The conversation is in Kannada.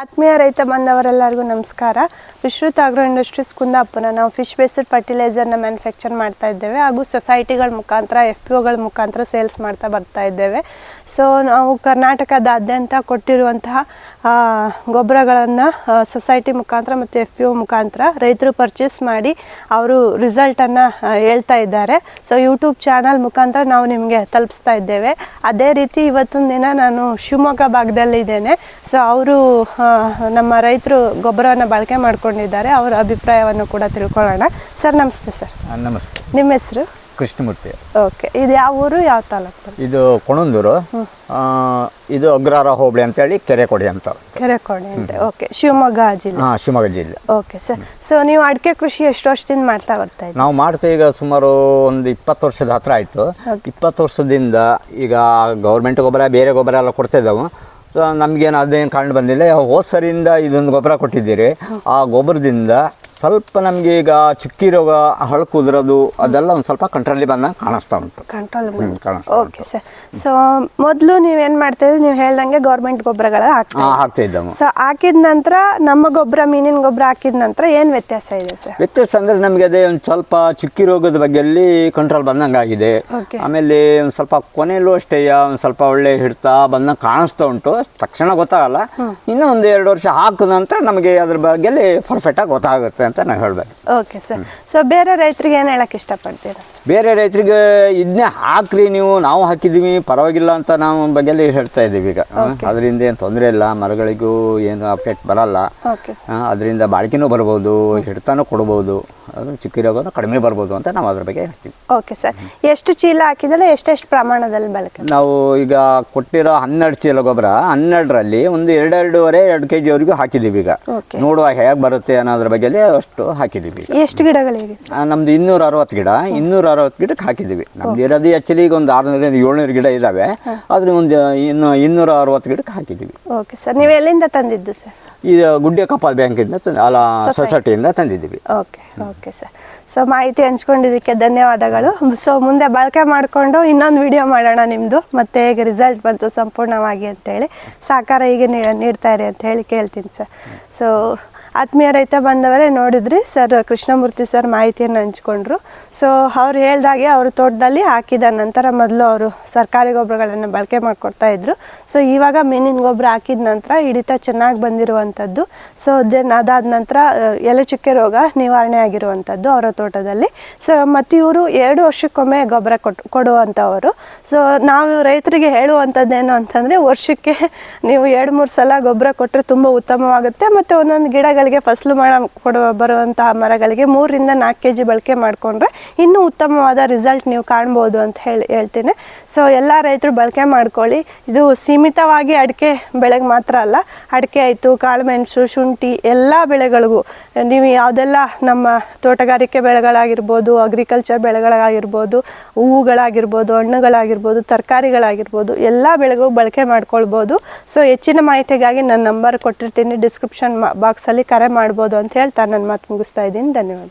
ಆತ್ಮೀಯ ರೈತ ಬಂದವರೆಲ್ಲರಿಗೂ ನಮಸ್ಕಾರ. Vishrut agro industries Kundapura. ನಾವು ಫಿಶ್ ಬೇಸ್ಡ್ ಫರ್ಟಿಲೈಸರ್ನ ಮ್ಯಾನುಫ್ಯಾಕ್ಚರ್ ಮಾಡ್ತಾ ಇದ್ದೇವೆ ಹಾಗೂ ಸೊಸೈಟಿಗಳ ಮುಖಾಂತರ ಎಫ್ ಪಿ ಒಗಳ ಮುಖಾಂತರ ಸೇಲ್ಸ್ ಮಾಡ್ತಾ ಬರ್ತಾ ಇದ್ದೇವೆ. ಸೊ ನಾವು ಕರ್ನಾಟಕದಾದ್ಯಂತ ಕೊಟ್ಟಿರುವಂತಹ ಗೊಬ್ಬರಗಳನ್ನು ಸೊಸೈಟಿ ಮುಖಾಂತರ ಮತ್ತು ಎಫ್ ಪಿ ಒ ಮುಖಾಂತರ ರೈತರು ಪರ್ಚೇಸ್ ಮಾಡಿ ಅವರು ರಿಸಲ್ಟನ್ನು ಹೇಳ್ತಾ ಇದ್ದಾರೆ. ಸೊ ಯೂಟ್ಯೂಬ್ ಚಾನಲ್ ಮುಖಾಂತರ ನಾವು ನಿಮಗೆ ತಲುಪಿಸ್ತಾ ಇದ್ದೇವೆ. ಅದೇ ರೀತಿ ಇವತ್ತೊಂದು ದಿನ ನಾನು ಶಿವಮೊಗ್ಗ ಭಾಗದಲ್ಲಿದ್ದೇನೆ. ಸೊ ಅವರು ನಮ್ಮ ರೈತರು ಗೊಬ್ಬರವನ್ನು ಬಳಕೆ ಮಾಡಿಕೊಂಡಿದ್ದಾರೆ ಅವರ ಅಭಿಪ್ರಾಯವನ್ನು ಕೂಡ ತಿಳ್ಕೊಳ್ಳೋಣ. ಸರ್ ನಮಸ್ತೆ ಸರ್. ನಮಸ್ತೆ. ನಿಮ್ಮ ಹೆಸರು? ಕೃಷ್ಣಮೂರ್ತಿ. ಓಕೆ ಇದು ಯಾವ ಊರು ಯಾವ ತಾಲೂಕು? ಇದು ಕೊಣಂದೂರು. ಇದು ಅಗ್ರಹಾರ ಹೋಬಳಿ ಅಂತೇಳಿ ಕೆರೆಕೊಡಿ ಅಂತ. ಕೆರೆಕೊಡಿ ಅಂತ. ಓಕೆ ಶಿವಮೊಗ್ಗ ಜಿಲ್ಲೆ. ಹಾಂ ಶಿವಮೊಗ್ಗ ಜಿಲ್ಲೆ. Okay sir. ಸೊ ನೀವು ಅಡಿಕೆ ಕೃಷಿ ಎಷ್ಟು ವರ್ಷದಿಂದ ಮಾಡ್ತಾ ಬರ್ತಾ ನಾವು ಮಾಡ್ತಾ ಈಗ ಸುಮಾರು ಒಂದು ಇಪ್ಪತ್ತು ವರ್ಷದ ಹತ್ರ ಆಯಿತು. ಇಪ್ಪತ್ತು ವರ್ಷದಿಂದ ಈಗ ಗೌರ್ಮೆಂಟ್ ಗೊಬ್ಬರ ಬೇರೆ ಗೊಬ್ಬರ ಎಲ್ಲ ಕೊಡ್ತಾ ಇದ್ದಾವೆ. ನಮಗೇನು ಅದೇನು ಕಾಣ್ ಬಂದಿಲ್ಲ. ಹೋದ ಸರಿಯಿಂದ ಇದೊಂದು ಗೊಬ್ಬರ ಕೊಟ್ಟಿದ್ದೀರಿ. ಆ ಗೊಬ್ಬರದಿಂದ ಸ್ವಲ್ಪ ನಮಗೆ ಈಗ ಚುಕ್ಕಿ ರೋಗ ಹಳಕು ಉದುರೋದು ಅದೆಲ್ಲ ಒಂದು ಸ್ವಲ್ಪ ಕಂಟ್ರೋಲಿ ಬಂದಂಗೆ ಕಾಣಿಸ್ತಾ ಉಂಟು. ಕಂಟ್ರೋಲ್ ಹ್ಮ್, ಕಾಣಿಸ್ತಾ ಓಕೆ ಸರ್ ಸೊ ಮೊದಲು ನೀವು ಮಾಡ್ತಾ ಇದ್ರಿ? ನೀವು ಹೇಳ್ದಂಗೆ ಗೌರ್ಮೆಂಟ್ ಗೊಬ್ಬರಗಳ ಹಾಕ್ತಾ ಹಾಂ ಹಾಕ್ತಾ ಇದ್ದಾವೆ. ಸೊ ಹಾಕಿದ ನಂತರ ನಮ್ಮ ಗೊಬ್ಬರ ಮೀನಿನ ಗೊಬ್ಬರ ಹಾಕಿದ ನಂತರ ಏನು ವ್ಯತ್ಯಾಸ ಇದೆ ಸರ್ ವ್ಯತ್ಯಾಸ ಅಂದರೆ ನಮಗೆ ಅದೇ ಒಂದು ಸ್ವಲ್ಪ ಚುಕ್ಕಿ ರೋಗದ ಬಗ್ಗೆಯಲ್ಲಿ ಕಂಟ್ರೋಲ್ ಬಂದಂಗೆ ಆಗಿದೆ Okay. ಆಮೇಲೆ ಒಂದು ಸ್ವಲ್ಪ ಕೊನೆಯಲ್ಲೂ ಅಷ್ಟೇ ಒಂದು ಸ್ವಲ್ಪ ಒಳ್ಳೆ ಹಿಡ್ತಾ ಬಂದಂಗೆ ಕಾಣಿಸ್ತಾ ಉಂಟು. ತಕ್ಷಣ ಗೊತ್ತಾಗಲ್ಲ. ಇನ್ನೂ ಒಂದು ಎರಡು ವರ್ಷ ಹಾಕಿದ ನಂತರ ನಮಗೆ ಅದ್ರ ಬಗ್ಗೆಲ್ಲಿ ಪರ್ಫೆಕ್ಟಾಗಿ ಗೊತ್ತಾಗುತ್ತೆ. ಅಂತ ನಾವು ಹೇಳಬೇಕು. ಓಕೆ ಸರ್ ಸೊ ಬೇರೆ ರೈತರಿಗೆ ಏನು ಹೇಳಕ್ಕೆ ಇಷ್ಟಪಡ್ತೀರಾ? ಬೇರೆ ರೈತರಿಗೆ ಇದನ್ನೇ ಹಾಕ್ರಿ ನೀವು ನಾವು ಹಾಕಿದ್ದೀವಿ ಪರವಾಗಿಲ್ಲ ಅಂತ ನಾವು ಬಗ್ಗೆ ಹೇಳ್ತಾ ಇದ್ದೀವಿ ಈಗ. ಅದರಿಂದ ಏನು ತೊಂದರೆ ಇಲ್ಲ ಮರಗಳಿಗೂ ಏನು ಅಫೆಕ್ಟ್ ಬರಲ್ಲ. ಅದರಿಂದ ಬಾಳಿಕೆನೂ ಬರ್ಬೋದು ಹಿಡ್ತಾನೂ ಕೊಡ್ಬೋದು ಅದು ಚುಕ್ಕಿ ರೋಗನೂ ಕಡಿಮೆ ಬರ್ಬೋದು ಅಂತ ನಾವು ಅದ್ರ ಬಗ್ಗೆ ಹೇಳ್ತೀವಿ. ಓಕೆ ಸರ್ ಎಷ್ಟು ಚೀಲ ಹಾಕಿದ್ರೆ ಎಷ್ಟೆಷ್ಟು ಪ್ರಮಾಣದಲ್ಲಿ ಬಳಕೆ ನಾವು ಈಗ ಕೊಟ್ಟಿರೋ ಹನ್ನೆರಡು ಚೀಲ ಗೊಬ್ಬರ ಹನ್ನೆರಡರಲ್ಲಿ ಒಂದು ಎರಡೆರಡೂವರೆ ಎರಡು ಕೆ ಜಿವರೆಗೂ ಹಾಕಿದ್ದೀವಿ ಈಗ. ನೋಡುವ ಹೇಗೆ ಬರುತ್ತೆ ಅನ್ನೋದ್ರ ಬಗ್ಗೆಯಲ್ಲಿ ಅಷ್ಟು ಹಾಕಿದ್ದೀವಿ. ಎಷ್ಟು ಗಿಡಗಳಿಗೆ ನಮ್ದು ಇನ್ನೂರ ಅರವತ್ತು ಗಿಡ ಇನ್ನೂರ ಅರವತ್ತು ಗಿಡಕ್ಕೆ ಹಾಕಿದ್ದೀವಿ. ನಮ್ದು ಇರೋದು ಆ್ಯಕ್ಚುಲಿ ಈಗ ಒಂದು ಆರುನೂರಿಂದ ಏಳ್ನೂರು ಗಿಡ ಇದ್ದಾವೆ ಆದರೆ ಒಂದು ಇನ್ನು ಇನ್ನೂರ ಅರವತ್ತು ಗಿಡಕ್ಕೆ ಹಾಕಿದ್ದೀವಿ. ಓಕೆ ಸರ್ ನೀವು ಎಲ್ಲಿಂದ ತಂದಿದ್ದು ಸರ್? ಇದು ಗುಡ್ಡೆ ಕಪಾಲ್ ಬ್ಯಾಂಕಿಂದ ಅಲ್ಲ ಸೊಸೈಟಿಯಿಂದ ತಂದಿದ್ದೀವಿ. Okay okay sir. ಸೊ ಮಾಹಿತಿ ಹಂಚ್ಕೊಂಡಿದ್ದಕ್ಕೆ ಧನ್ಯವಾದಗಳು. ಸೊ ಮುಂದೆ ಬಳಕೆ ಮಾಡಿಕೊಂಡು ಇನ್ನೊಂದು ವಿಡಿಯೋ ಮಾಡೋಣ ನಿಮ್ಮದು ಮತ್ತೆ ಹೇಗೆ ರಿಸಲ್ಟ್ ಬಂತು ಸಂಪೂರ್ಣವಾಗಿ ಅಂತೇಳಿ. ಸಹಕಾರ ಹೀಗೆ ನೀಡ್ತಾ ಇರಿ ಅಂತ ಹೇಳಿ ಕೇಳ್ತೀನಿ ಸರ್. ಸೊ ಆತ್ಮೀಯ ರೈತ ಬಂದವರೇ ನೋಡಿದ್ರಿ ಸರ್ ಕೃಷ್ಣಮೂರ್ತಿ ಸರ್ ಮಾಹಿತಿಯನ್ನು ಹಂಚ್ಕೊಂಡ್ರು. ಸೊ ಅವ್ರು ಹೇಳ್ದಾಗೆ ಅವರು ತೋಟದಲ್ಲಿ ಹಾಕಿದ ನಂತರ ಮೊದಲು ಅವರು ಸರ್ಕಾರಿ ಗೊಬ್ಬರಗಳನ್ನು ಬಳಕೆ ಮಾಡಿಕೊಡ್ತಾ ಇದ್ರು. ಸೊ ಇವಾಗ ಮೀನಿನ ಗೊಬ್ಬರ ಹಾಕಿದ ನಂತರ ಹಿಡಿತ ಚೆನ್ನಾಗಿ ಬಂದಿರುವಂಥದ್ದು. ಸೊ ದೆನ್ ಅದಾದ ನಂತರ ಎಲೆ ಚುಕ್ಕೆ ರೋಗ ನಿವಾರಣೆ ಆಗಿರುವಂಥದ್ದು ಅವರ ತೋಟದಲ್ಲಿ. ಸೊ ಮತ್ತು ಇವರು ಎರಡು ವರ್ಷಕ್ಕೊಮ್ಮೆ ಗೊಬ್ಬರ ಕೊಟ್ಟು ಕೊಡುವಂಥವರು. ಸೊ ನಾವು ರೈತರಿಗೆ ಹೇಳುವಂಥದ್ದೇನು ಅಂತಂದರೆ ವರ್ಷಕ್ಕೆ ನೀವು ಎರಡು ಮೂರು ಸಲ ಗೊಬ್ಬರ ಕೊಟ್ಟರೆ ತುಂಬ ಉತ್ತಮವಾಗುತ್ತೆ. ಮತ್ತು ಒಂದೊಂದು ಗಿಡಗಳಿಗೆ ಫಸಲು ಮಾಡ, ಕೊಡುವ, ಬರುವಂತಹ ಮರಗಳಿಗೆ ಮೂರರಿಂದ ನಾಲ್ಕು ಕೆ ಜಿ ಬಳಕೆ ಮಾಡಿಕೊಂಡ್ರೆ ಇನ್ನೂ ಉತ್ತಮವಾದ ರಿಸಲ್ಟ್ ನೀವು ಕಾಣ್ಬೋದು ಅಂತ ಹೇಳಿ, ಹೇಳ್ತೀನಿ. ಸೊ ಎಲ್ಲ ರೈತರು ಬಳಕೆ ಮಾಡ್ಕೊಳ್ಳಿ. ಇದು ಸೀಮಿತವಾಗಿ ಅಡಿಕೆ ಬೆಳೆಗೆ ಮಾತ್ರ ಅಲ್ಲ, ಅಡಿಕೆ ಆಯಿತು, ಕಾಳುಮೆಣಸು, ಶುಂಠಿ, ಎಲ್ಲ ಬೆಳೆಗಳಿಗೂ, ನೀವು ಯಾವುದೆಲ್ಲ ನಮ್ಮ ತೋಟಗಾರಿಕೆ ಬೆಳೆಗಳಾಗಿರ್ಬೋದು ಅಗ್ರಿಕಲ್ಚರ್ ಬೆಳೆಗಳಾಗಿರ್ಬೋದು, ಹೂವುಗಳಾಗಿರ್ಬೋದು, ಹಣ್ಣುಗಳಾಗಿರ್ಬೋದು, ತರಕಾರಿಗಳಾಗಿರ್ಬೋದು, ಎಲ್ಲ ಬೆಳೆಗೂ ಬಳಕೆ ಮಾಡ್ಕೊಳ್ಬೋದು. ಸೊ ಹೆಚ್ಚಿನ ಮಾಹಿತಿಗಾಗಿ ನನ್ನ ನಂಬರ್ ಕೊಟ್ಟಿರ್ತೀನಿ ಡಿಸ್ಕ್ರಿಪ್ಷನ್ ಬಾಕ್ಸಲ್ಲಿ ಕರೆ ಮಾಡ್ಬೋದು ಅಂತ ಹೇಳ್ತಾ ನನ್ನ ಮಾತು ಮುಗಿಸ್ತಾ ಇದ್ದೀನಿ. ಧನ್ಯವಾದ.